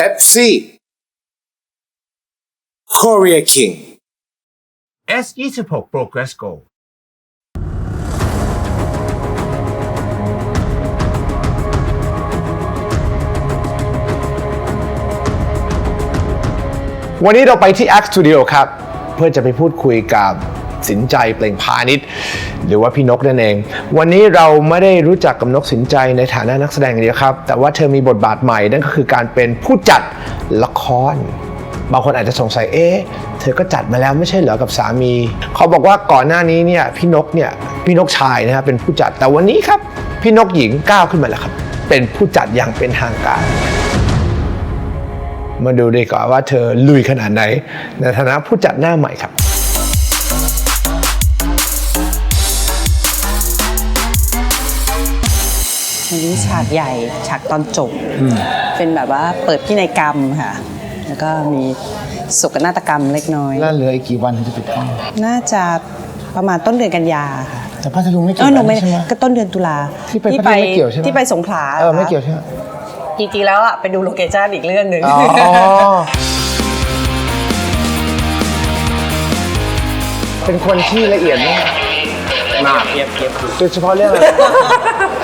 Pepsi Korea King S26 Progress Go วันนี้เราไปที่ Act Studio ครับ เพื่อจะไปพูดคุยกับ สินใจเปล่งพาณิชย์ หรือว่าพี่นกนั่นเอง วันนี้เราไม่ได้รู้จักกับนกสินใจในฐานะนักแสดงเดียวครับ แต่ว่าเธอมีบทบาทใหม่นั่นก็คือการเป็นผู้จัดละครบางคนอาจจะสงสัย เอ๊ะ เธอก็จัดมาแล้วไม่ใช่เหรอกับสามี เขาบอกว่าก่อนหน้านี้เนี่ยพี่นกเนี่ยพี่นกชายนะครับเป็นผู้จัด แต่วันนี้ครับพี่นกหญิงก้าวขึ้นมาแล้วครับ เป็นผู้จัดอย่างเป็นทางการ มาดูดีกว่าว่าเธอลุยขนาดไหน ในฐานะผู้จัดหน้าใหม่ครับ อันนี้ฉากใหญ่ฉากตอนจบ เป็นแบบว่าเปิดพินัยกรรมค่ะ แล้วก็มีโศกนาฏกรรมเล็กน้อย แล้วเหลืออีกกี่วันถึงจะปิดกล้อง น่าจะประมาณต้นเดือนกันยาค่ะแต่พัทลุงไม่เอเกี่ยวอหนูไม่ใช่ไหมก็ต้นเดือนตุลาที่ไปพัทลุงไม่เกี่ยวใช่ไหมที่ไปสงขลาเออไม่เกี่ยวใช่ไหมจริงๆแล้วอะไปดูโลเคชั่นอีกเรื่องหนึ่งอ๋อเป็นคนที่ละเอียดมากมากเทียบเทียบโดยเฉพาะเรื่องอะไร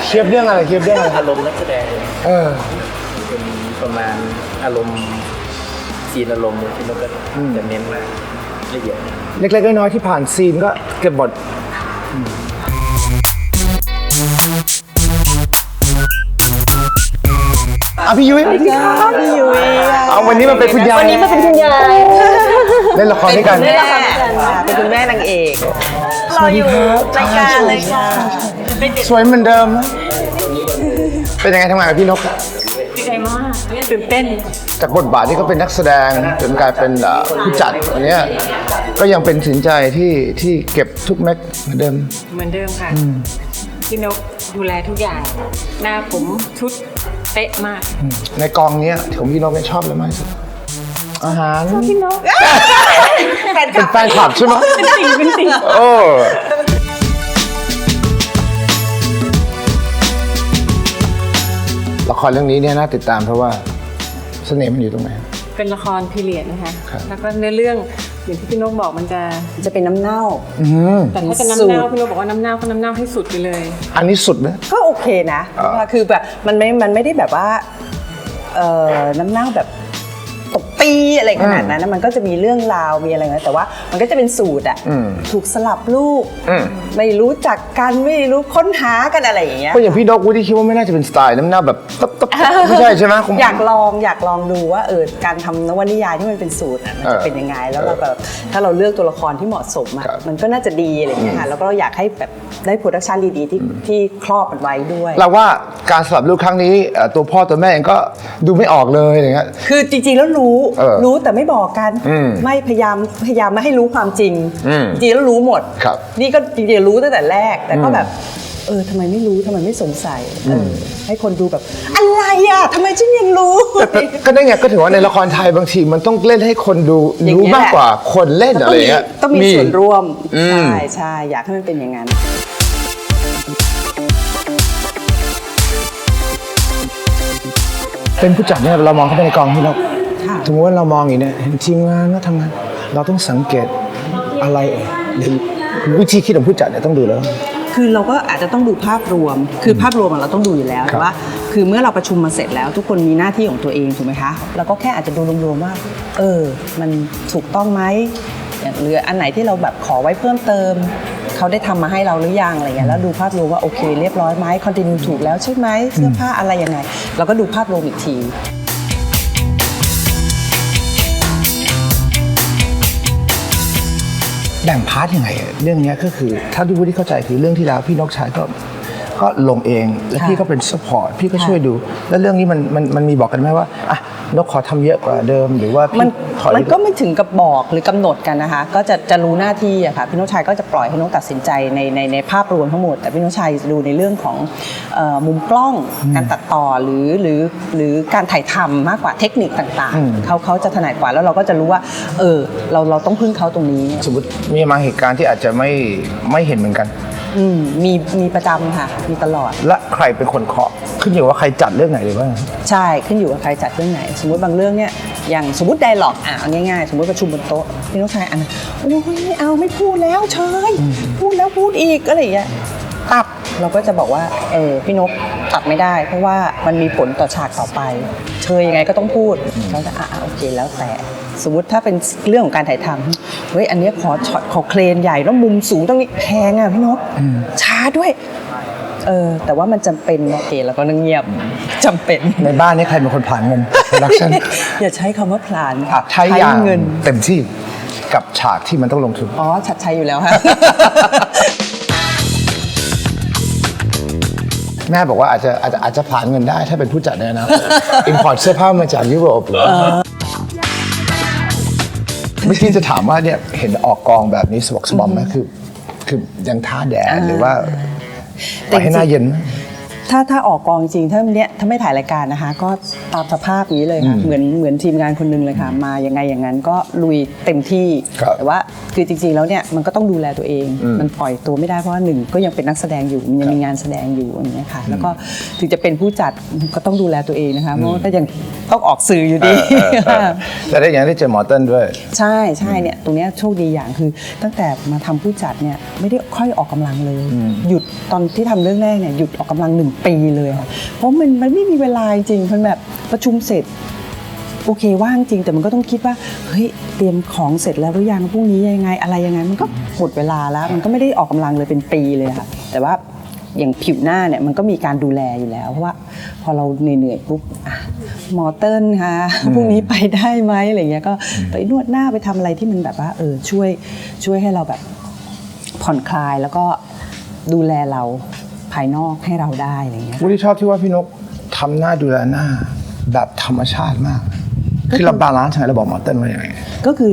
เทียบเรื่องอะไรเทียบเรื่องอะไรอารมณ์นักแสดงเออเป็นประมาณอารมณ์ซีนอารมณ์ที่นกก็จะเน้นมาละเอียดเล็กๆน้อยๆที่ผ่านซีนก็เก็บหมดอะพี่ยุ้ยพี่ยุ้ยเอาวันนี้มาเป็นคุณยายวันนี้มาเป็นคุณยาย เล่นละครด้วยกัน เป็นคุณแม่ค่ะเป็นคุณแม่นางเอกรออยู่รายการเลยค่ะสวยเหมือนเดิมนะเป็นยังไงทำงานกับพี่นกตื่นเต้น จากบทบาทที่เขาเป็นนักแสดงจนกลายเป็นเอ่อผู้จัดวันเนี้ยก็ยังเป็นสินใจที่ที่เก็บทุกเม็ดเหมือนเดิม เหมือนเดิมค่ะพี่นกดูแลทุกอย่าง หน้าผมชุดเป๊ะมาก ในกองเนี้ยของพี่นกเนี่ยชอบอะไรมากที่สุด อาหารพี่นกแฟนคเป็ลันบแฟนคลับใช่ไหมเป็นสิ่งเป็นสิ่งโอ้ละครเรื่องนี้เนี่ยน่าติดตามเพราะว่าเสน่ห์มันอยู่ตรงไหน เป็นละครพีเรียดนะคะ ครับ แล้วก็เนื้อเรื่องอย่างที่พี่นกบอกมันจะ จะเป็นน้ำเน่า อืมแต่ถ้าจะสูน้ำตรเน่าพี่นกบอกว่าน้ำเน่าก็น้ำเน่าให้สุดไปเลย อันนี้สุดนะก็โอเคนะอ่าว่า คือแบบมันไม่ มันไม่ได้แบบว่าเอ่อน้ำเน่าแบบตบ ตีอะไรขนาดนั้นนะมันก็จะมีเรื่องราวมีอะไรนะแต่ว่ามันก็จะเป็นสูตรอะอืมถูกสลับลูกอืม ไม่รู้จักกันไม่รู้ค้นหากันอะไรอย่างเงี้ยเพราะอย่างพี่ดอกวูดดี้คิดว่าไม่น่าจะเป็นสไตล์น้ำหน้าแบบตับตับตับไม่ใช่ใช่ไหมคง อยากลองอยากลองดูว่าเออการทำนวนิยายที่มันเป็นสูตรอะมันจะเออเป็นยังไง แล้วเราแบบถ้าเราเลือกตัวละครที่เหมาะสมอะครับ มันก็น่าจะดีอะไรอย่างเงี้ยค่ะแล้วก็อยากให้แบบได้โปรดักชันดีๆที่ที่ครอบมันไว้ด้วย เราว่าการสลับลูกครั้งนี้เอ่อตัวพ่อตัวแม่เองก็ดูไม่ออกเลยอย่างเงี้ย คือจริงๆแล้วรู้เออรู้แต่ไม่บอกกัน อืมไม่พยายามพยายามไม่ให้รู้ความจริง อืมจริงๆแล้วรู้หมด ครับนี่ก็จริงๆรู้ตั้งแต่แรก แต่ก็อืมแบบ เออทำไมไม่รู้ทำไมไม่สงสัยเออให้คนดูแบบ อะไรอะทำไมฉันยังรู้ก็ได้ไงก็ถือว่าในละครไทยบางทีมันต้องเล่นให้คนดูอย่างรู้เงี้ยมากกว่าคนเล่นต้อะองไรมีเงี้ย ต้องมีส่วนร่วมอืม ใช่ใช่อยากให้มันเป็นอย่างนั้น เป็นผู้จัดเนี่ยเรามองเข้าไปในกองที่เราค่ะ สมมติว่าเรามองอย่างเนี้ยเห็นทีมงานก็ทำงาน เราต้องสังเกตอะไรเอ่ยหรือวิธีคิดของผู้จัดเนี่ยต้องดูแล้ว คือเราก็อาจจะต้องดูภาพรวม คือภาพรวมอะเราต้องดูอยู่แล้วครับแต่ว่า คือเมื่อเราประชุมมาเสร็จแล้ว ทุกคนมีหน้าที่ของตัวเองถูกไหมคะเราก็แค่อาจจะดูรวมๆว่า เออ มันถูกต้องไหมหรืออันไหนที่เราแบบขอไว้เพิ่มเติมเขาได้ทำมาให้เราหรือยังอะไรเงี้ยแล้วดูภาพรวมว่าโอเค เรียบร้อยไหมคอนติเนียถูกแล้วใช่ไหมเสื้อผ้าอะไรยังไง เราก็ดูภาพรวมอีกที แบ่งพาร์ทยังไงอะเรื่องเนี้ยก็คือถ้าดูที่เข้าใจคือเรื่องที่แล้วพี่นกชายก็ก็ลงเอง แล้วค่ะพี่ก็เป็นซัพพอร์ตพี่ก็ค่ะช่วยดู แล้วเรื่องนี้มันมันมันมีบอกกันไหมว่าอะ นกขอทำเยอะกว่าเดิมหรือว่าพี่มันถอยมันก็ไม่ถึงกับบอกหรือกำหนดกันนะคะ ก็จะจะรู้หน้าที่อะค่ะพี่นกชัยก็จะปล่อยให้นกตัดสินใจในในในภาพรวมทั้งหมด แต่พี่นกชัยดูในเรื่องของเออมุมกล้องการตัดต่อหรือหรือหรือการถ่ายทำมากกว่าเทคนิคต่างอืมๆเขาเขาจะถนัดกว่าแล้วเราก็จะรู้ว่า เออ เราเราต้องพึ่งเขาตรงนี้ สมมติมีมาเหตุการณ์ที่อาจจะไม่ไม่เห็นเหมือนกัน อืมมีมีประจำค่ะ มีตลอดและใครเป็นคนเคาะ ขึ้นอยู่ว่าใครจัดเรื่องไหนหรือว่าใช่ขึ้นอยู่กับใครจัดเรื่องไหน สมมติบางเรื่องเนี่ยอย่างสมมติไดร็อกอะเอาง่ายๆ สมมติประชุมบนโต๊ะพี่น้องชายอันนั้นโอ้ยไม่เอาไม่พูดแล้วเชยพูดแล้วพูดอีกอะไรอย่างเงี้ยตัดเราก็จะบอกว่าเออพี่นกตัดไม่ได้ เพราะว่ามันมีผลต่อฉากต่อไป เชยยังไงก็ต้องพูดเราจะอะอะโอเคแล้วแต่สมมติถ้าเป็นเรื่องของการถ่ายทำเฮ้ยอันเนี้ยขอช็อตขอเครนใหญ่แล้วมุมสูงต้องนี้แพงอะพี่นกช้าด้วย เออ แต่ว่ามันจำเป็นโอเคแล้วก็นั่งเงียบจำเป็น ในบ้านนี่ใครเป็นคนผ่านเงินโปรดักชั่น อย่าใช้คำว่าพลานใช้อย่างเงิน เต็มที่กับฉากที่มันต้องลงทุน อ๋อ ชัดใช้อยู่แล้วฮะ แม่บอกว่าอาจจะอาจจะอาจจะผ่านเงินได้ถ้าเป็นผู้จัดในอนาคต อินพอร์ตเสื้อผ้ามาจากยุโรปเหรอเมื่อกี้จะถามว่าเนี่ยเห็นออกกองแบบนี้สวกสบอมไหมคือ คือยังท้าแดดหรือว่า แต่ให้หน้าเย็น ถ้าถ้าออกกองจริงถ้าเนี้ยถ้าไม่ถ่ายรายการนะคะ ก็ตามสภาพนี้เลยค่ะ เหมือนเหมือนทีมงานคนหนึงเลยค่ะ มายังไงอย่างนั้นก็ลุยเต็มที่ ครับแต่ว่าคือจริงๆแล้วเนี่ยมันก็ต้องดูแลตัวเองมันปล่อยตัวไม่ได้เพราะว่าหนึ่งก็ยังเป็นนักแสดงอยู่มันยังมีงานแสดงอยู่อย่างเงี้ยค่ะ แล้วก็ถึงจะเป็นผู้จัดก็ต้องดูแลตัวเองนะคะเพราะว่าก็ยังต้องออกสื่ออยู่ดีแต่ได้อย่างนั้นได้เจอหมอเติ้ลด้วย ใช่ใช่เนี่ยตรงเนี้ยโชคดีอย่างคือ ตั้งแต่มาทำผู้จัดเนี่ยไม่ได้ค่อยออกกำลังเลย หยุดตอนที่ทำเรื่องแรกเนี่ยหยุดออกกำลังหนึ่งปีเลยค่ะเพราะมันมันไม่มีเวลาจริงๆมันแบบประชุมเสร็จ โอเคว่างจริงแต่มันก็ต้องคิดว่าเฮ้ยเตรียมของเสร็จแล้วหรือยังพรุ่งนี้ยังไงอะไรยังไง มันก็หมดเวลาแล้ว มันก็ไม่ได้ออกกำลังเลยเป็นปีเลยค่ะแต่ว่าอย่างผิวหน้าเนี่ยมันก็มีการดูแลอยู่แล้วเพราะว่า พอเราเหนื่อยๆปุ๊บอะหมอเติ้ลค่ะพรุ่งนี้ไปได้ไหมอะไรเงี้ยก็ไปนวดหน้าไปทำอะไรที่มันแบบว่าเออช่วยช่วยให้เราแบบผ่อนคลายแล้วก็ดูแลเรา ภายนอกให้เราได้อะไรเงี้ยวุ้ยชอบที่ว่าพี่นกทำหน้าดูแลหน้าแบบธรรมชาติมาก คือเราบาลานซ์ใช่ไหมเราบอกหมอเติ้ลว่าอย่างไง ก็คือ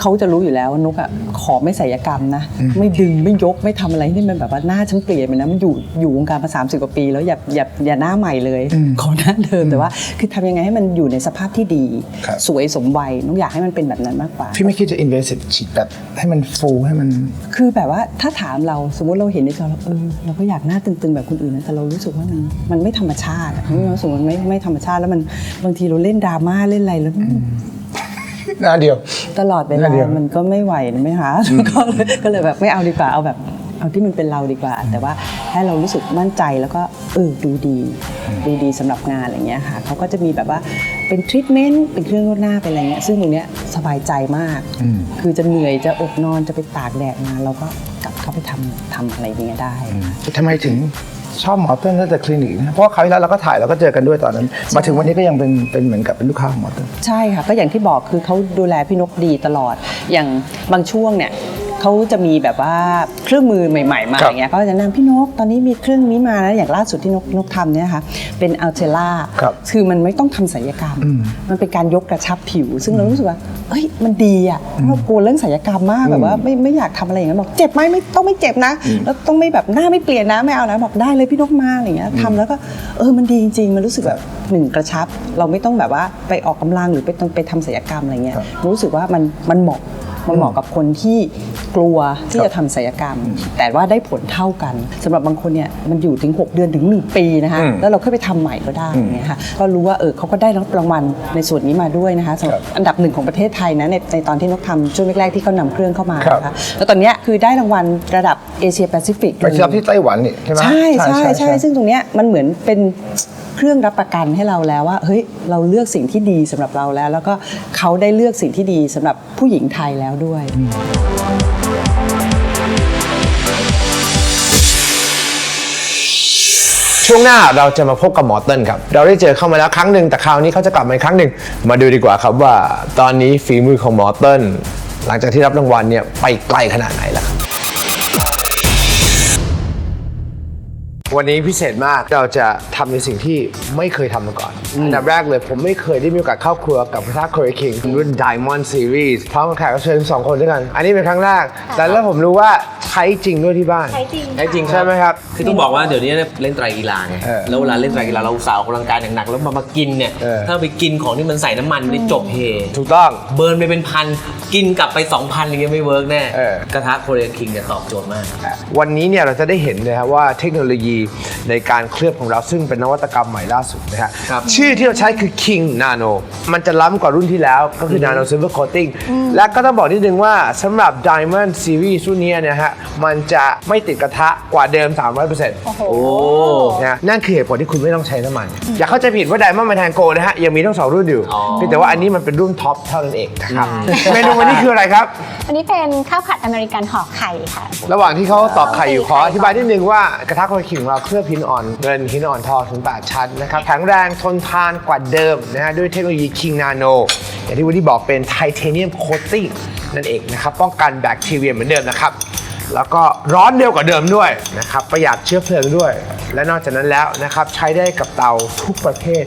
เขาจะรู้อยู่แล้วว่านุกอะ ขอไม่ศัลยกรรมนะ ไม่ดึงไม่ยกไม่ทำอะไรที่มันแบบว่าหน้าฉันเปลี่ยนไปนะมันอยู่อยู่วงการมาสามสิบกว่าปี แล้วอย่าอย่าอย่าหน้าใหม่เลยขอหน้าเดิมแต่ว่า คือทำยังไงให้มันอยู่ในสภาพที่ดีครับสวยสมวัยนุกอยากให้มันเป็นแบบนั้นมากกว่าพี่ไม่คิดจะ invasive ฉีดแบบให้มันฟูให้มัน คือแบบว่าถ้าถามเราสมมติเราเห็นในจอเราเออเราก็อยากหน้าตึงๆแบบคนอื่นนะแต่เรารู้สึกว่ามันมันไม่ธรรมชาติอะเรารู้สึกว่ามันไม่ไม่ธรรมชาติแล้วมันบางทีเราเล่นดราม่าเล่นอะไรแล้วหน้าเดียว ตลอดเวนั่ลานเดียวมันก็ไม่ไหวนะไหมคะก็เลยก็เลยแบบไม่เอาดีกว่าเอาแบบเอาที่มันเป็นเราดีกว่า แต่ว่าให้เรารู้สึกมั่นใจแล้วก็เออดูดี ดูดีสำหรับงานอะไรเงี้ยค่ะเขาก็จะมีแบบว่าเป็นทรีทเมนต์เป็นเครื่องนวดหน้าเป็นอะไรเงี้ยซึ่งตรงเนี้ยสบายใจมาก คือจะเหนื่อยจะอดนอนจะไปตากแดดมาเราก็กลับเข้าไปทำทำอะไรอย่างเงี้ยได้ทำไมถึง ชอบหมอเติ้ลตั้งแต่คลินิกนะเพราะว่าคราวที่แล้วเราก็ถ่ายเราก็เจอกันด้วยตอนนั้น มาถึงวันนี้ก็ยังเป็นเป็นเหมือนกับเป็นลูกค้าของหมอเติ้ล ใช่ค่ะก็อย่างที่บอกคือเขาดูแลพี่นกดีตลอด อย่างบางช่วงเนี่ย เขาจะมีแบบว่าเครื่องมือใหม่ ๆ มาครับอย่างเงี้ยเขาจะแนะนำพี่นกตอนนี้มีเครื่องนี้มาแล้วอย่างล่าสุดที่นกนกทำเนี่ยนะคะเป็นอัลเทล่าครับคือมันไม่ต้องทำศัลยกรรม มันเป็นการยกกระชับผิว ซึ่งเรารู้สึกว่าเอ้ยมันดีอะเรากลัวเรื่องศัลยกรรมมากแบบว่าไม่ไม่อยากทำอะไรอย่างนั้นบอกเจ็บไหมไม่ต้องไม่เจ็บนะ แล้วต้องไม่แบบหน้าไม่เปลี่ยนนะไม่เอานะบอกได้เลยพี่นกมาอะไรอย่างเงี้ยทำแล้วก็เออมันดีจริงๆ มันรู้สึกแบบหนึ่งกระชับ เราไม่ต้องแบบว่าไปออกกำลังหรือไปต้องไปทำศัลยกรรมอะไรเงี้ยรู้สึกว่ามันมันเหมาะ มันเหมาะกับคนที่กลัวที่จะทำศัลยกรรม แต่ว่าได้ผลเท่ากันสำหรับบางคนเนี่ยมันอยู่ถึง 6 เดือนถึง 1 ปีนะคะแล้วเราค่อยไปทำใหม่ก็ได้อย่างเงี้ยค่ะก็รู้ว่าเออเขาก็ได้รับรางวัลในส่วนนี้มาด้วยนะคะสำหรับอันดับหนึ่งของประเทศไทยนะในในตอนที่นกทำช่วงแรกๆที่เขานำเครื่องเข้ามาครับนะคะแล้วตอนเนี้ยคือได้รางวัลระดับเอเชียแปซิฟิกไปที่รับที่ไต้หวันนี่ใช่ไหมใช่ใช่ใช่ซึ่งตรงเนี้ยมันเหมือนเป็นเค รื่องรับประกันให้เราแล้วว่าเฮ้ยเราเลือกสิ่งที่ดีสำหรับเราแล้ว แล้วก็เขาได้เลือกสิ่งที่ดีสำหรับผู้หญิงไทยแล้วด้วยช่วงหน้าเราจะมาพบกับหมอเติ้ลครับ เราได้เจอเข้ามาแล้วครั้งหนึ่งแต่คราวนี้เขาจะกลับมาอีกครั้งหนึ่งมาดูดีกว่าครับว่า ตอนนี้ฝีมือของหมอเติ้ลหลังจากที่รับรางวัลเนี่ยไปไกลขนาดไหนแล้ว วันนี้พิเศษมากเราจะทำในสิ่งที่ไม่เคยทำมาก่อน อันดับแรกเลยผมไม่เคยได้มีโอกาสเข้าครัวกับกระทะ Curry King รุ่น Diamond Series พร้อมกับแขกรับเชิญสองคนด้วยกัน อันนี้เป็นครั้งแรกแต่แล้วผมรู้ว่าใช้จริงด้วยที่บ้าน ใช้จริงใช่จริงใช่ไหมครับ คือต้องบอกว่าเดี๋ยวนี้เนี่ยเล่นไตรกีฬาไงเออแล้วเวลาเล่นไตรกีฬาเราสาวกำลังกายหนักๆแล้วมามากินเนี่ยเออ ถ้าไปกินของที่มันใส่น้ำมันนี่จบเฮถูกต้อง เบิร์นไปเป็นพันกินกลับไป 2,000อย่างเงี้ยไม่เวิร์กแน่เออ กระทะโคเรียคิงเนี่ยตอบโจทย์มาก วันนี้เนี่ยเราจะได้เห็นนะครับว่าเทคโนโลยีในการเคลือบของเราซึ่งเป็นนวัตกรรมใหม่ล่าสุดนะฮะครับ ชื่อที่เราใช้คือ King Nano มันจะล้ำกว่ารุ่นที่แล้วก็คือ Nano Silver Coating และก็ต้องบอกนิดนึงว่าสำหรับ Diamond Series รุ่นนี้เนยฮะมันจะไม่ติดกระทะกว่าเดิม 300%โอ้โหโอ้นะนั่นคือเหตุผลที่คุณไม่ต้องใช้น้ำมัน อย่าเข้าใจผิดว่า Diamond มาแทนโกนะฮะ ยังมีทั้งสองรุ่นอยู่อ๋อ เพียงแต่ว่าอันนี้มันเป็นรุ่นท็อปเท่านั้นเองนะครับ เมนูวันนี้คืออะไรครับ อันนี้เป็นข้าวผัดอเมริกันห่อไข่ค่ะ ระหว่างที่เขาตอกไข่อยู่ขออธิบายนิดนึงว่ากระทะโคเรคิงของเราเคลือบหินอ่อนเงินหินอ่อนทองถึง8ชั้นนะครับแข็งแรงทนทานกว่าเดิมนะฮะด้วยเทคโนโลยี King Nano อย่างที่วันนี้บอกเป็นไทเทเนียมโคตติ้งนั่นเองนะครับป้องกันแบคทีเรียเหมือนเดิมนะครับ แล้วก็ร้อนเร็วกว่าเดิมด้วยนะครับประหยัดเชื้อเพลิงด้วย และนอกจากนั้นแล้วนะครับใช้ได้กับเตาทุกประเภท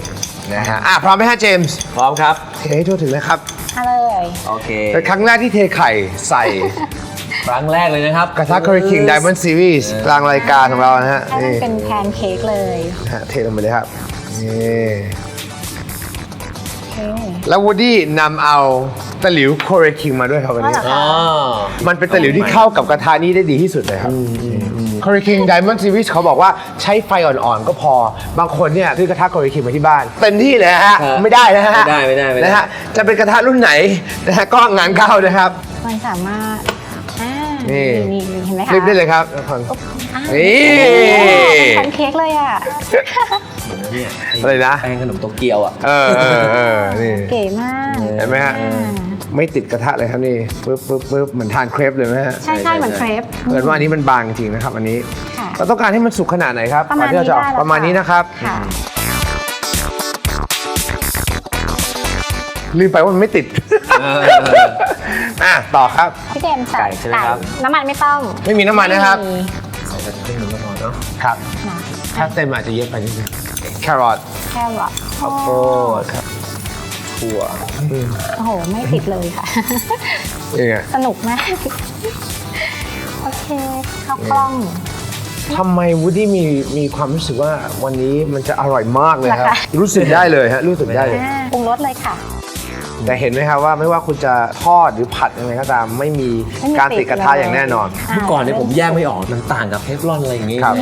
นะฮะอะพร้อมไหมฮะเจมส์พร้อมครับ เทให้ทั่วถึงนะครับมาเลยโอเคเป็นครั้งแรกที่เทไข่ใส่ ครั้งแรกเลยนะครับกระทะ Curry King Diamond Series กลางรายการของเรานะฮะให้มันนี่เป็นแพนเค้กเลยฮะเทลงไปเลยครับนี่โอเค แล้ววูดดี้นำเอาตะหลิวโคเรคิงมาด้วยครับวันนี้อ๋อเหรอ๋อ มันเป็นตะหลิวที่เข้ากับกระทะนี้ได้ดีที่สุดเลยครับโคเรคิงไดมอนด์ซีรีส์เขาบอกว่าใช้ไฟอ่อนๆ ก็พอ บางคนเนี่ยซื้อกระทะโคเรคิงมาที่บ้านเต็มที่เลยฮะ ครับไม่ได้นะฮะไม่ได้ไม่ได้ไม่ได้ นะฮะ จะเป็นกระทะรุ่นไหนนะฮะก็งานเข้านะครับ มันสามารถอ่านี่ นี่นี่เห็นไหมคะคลิปได้เลยครับทุกคนอ่านี่เป็นแพนเค้กเลยอะ เนี่ยอะไรนะ แป้งขนมโตเกียวอะ เออเออเออนี่เก๋มากเห็นไหมฮะอ่าไม่ติดกระทะเลยครับนี่ปึ๊บปึ๊บปึ๊บเหมือนทานเครปเลยไหมฮะใช่ใช่เหมือนเครปเกิดว่าอันนี้มันบางจริงนะครับ อันนี้ค่ะเราต้องการให้มันสุกขนาดไหนครับประมาณก่อนที่เราจะออกนี้ได้แล้วประมาณนี้นะครับค่ะลืมไปว่ามันไม่ติดเอออะต่อครับพี่เจมส์ใส่ไก่ใช่ไหมครับน้ำมันไม่ต้อง ไม่มีน้ำมันนะครับมีใส่กระเทียมก็พอเนาะครับนะถ้าเต็มอาจจะเยอะไปนิดนึง แครอทแค่รอทข้าวโพดครับถั่วโอ้โห ไม่ติดเลยค่ะ นี่ไงสนุกมาก โอเคข้าวกล้อง ทำไมวูดดี้มีมีความรู้สึกว่าวันนี้มันจะอร่อยมากเลยครับ เหรอคะ รู้สึกได้เลยฮะรู้สึกได้เลย อ่าปรุงรสเลยค่ะ แต่เห็นไหมครับว่าไม่ว่าคุณจะทอดหรือผัดยังไงก็ตาม ไม่มีไม่มีการติดกระทะติดเลย อย่างแน่นอน เมื่อก่อนเนี่ยผมแยกไม่ออกมันต่างกับเทฟลอนอะไรอย่างงี้ครับ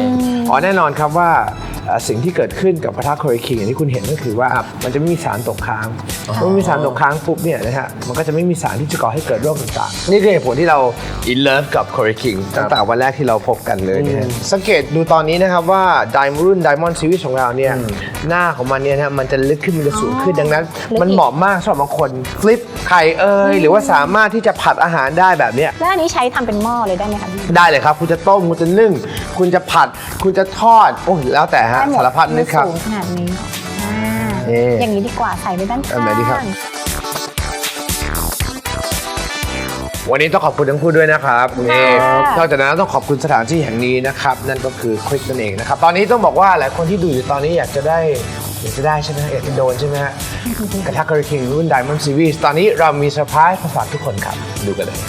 อ๋อแน่นอนครับว่าเอ่อ สิ่งที่เกิดขึ้นกับกระทะโคเรคิงอย่างที่คุณเห็นก็คือว่ามันจะไม่มีสารตกค้างเมื่อไม่มีสารตกค้างปุ๊บเนี่ยนะฮะมันก็จะไม่มีสารที่จะก่อให้เกิดโรคต่างๆ นี่คือเหตุผลที่เรา in love กับโคเรคิงตั้งแต่วันแรกที่เราพบกันเลยเนี่ยสังเกตดูตอนนี้นะครับว่า Diamond รุ่น Diamond Series ของเราเนี่ยหน้าของมันเนี่ยนะฮะมันจะลึกขึ้นมันจะสูงขึ้นดังนั้นลึกอีกมันเหมาะมากสำหรับบางคนฟลิปไข่เอยหรือว่าสามารถที่จะผัดอาหารได้แบบเนี้ยแล้วอันนี้ใช้ทำเป็นหม้อเลยได้ไหมคะได้เลยครับ คุณจะต้มคุณจะนึ่ง คุณจะผัด คุณจะทอดโอ้ยแล้วแต่ฮะได้หมดสารพัดนึกครับสูงขนาดนี้อ่านี่อย่างนี้ดีกว่าใส่ไว้ด้านอัข้านไหนดีครับ งวันนี้ต้องขอบคุณทั้งคู่ด้วยนะครับค่ะนี่นอกจากนั้นต้องขอบคุณสถานที่แห่งนี้นะครับ นั่นก็คือคลิกนั่นเองนะครับ ตอนนี้ต้องบอกว่าหลายคนที่ดูอยู่ตอนนี้อยากจะได้อยากจะได้ใช่ไหมอยากจะโดนใช่ไหมฮะกระทะกระคิงรุ่น Diamond Series ตอนนี้เรามีเซอร์ไพรส์มาฝากทุกคนครับ ดูกันเลย